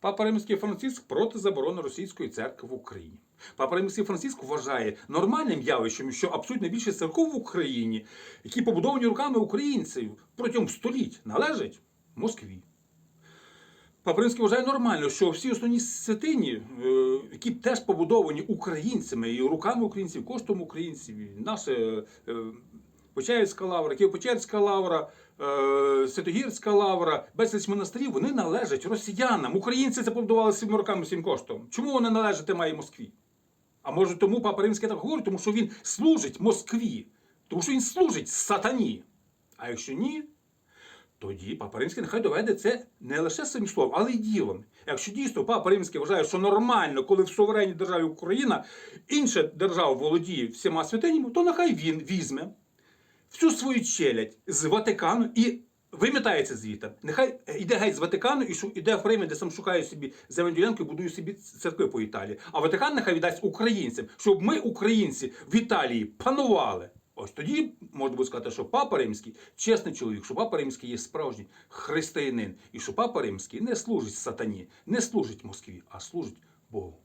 Папа Римський Франциск проти заборони російської церкви в Україні. Папа Римський Франциск вважає нормальним явищем, що абсолютно більшість церков в Україні, які побудовані руками українців протягом століть, належать Москві. Папа Римський вважає нормально, що всі основні святині, е, які теж побудовані українцями і руками українців, коштом українців, і наша е, е, Почаївська лавра, Києво-Печерська лавра, е, Святогірська лавра, безліч монастирів, вони належать росіянам. Українці це побудували своїми руками всім коштом. Чому вони належати має Москві? А може тому Папа Римський так говорить, тому що він служить Москві, тому що він служить сатані. А якщо ні, тоді Папа Римський нехай доведе це не лише своїм словом, але й ділом. Якщо дійсно Папа Римський вважає, що нормально, коли в суверенній державі Україна інша держава володіє всіма святинями, то нехай він візьме всю свою челядь з Ватикану і вимітається звідти. Нехай йде геть з Ватикану і шу- іде в Рим, де сам шукає собі земельну ділянку і будує собі церкви по Італії. А Ватикан нехай віддасть українцям, щоб ми, українці, в Італії панували. Ось тоді можна буде сказати, що Папа Римський чесний чоловік, що Папа Римський є справжній християнин, і що Папа Римський не служить сатані, не служить Москві, а служить Богу.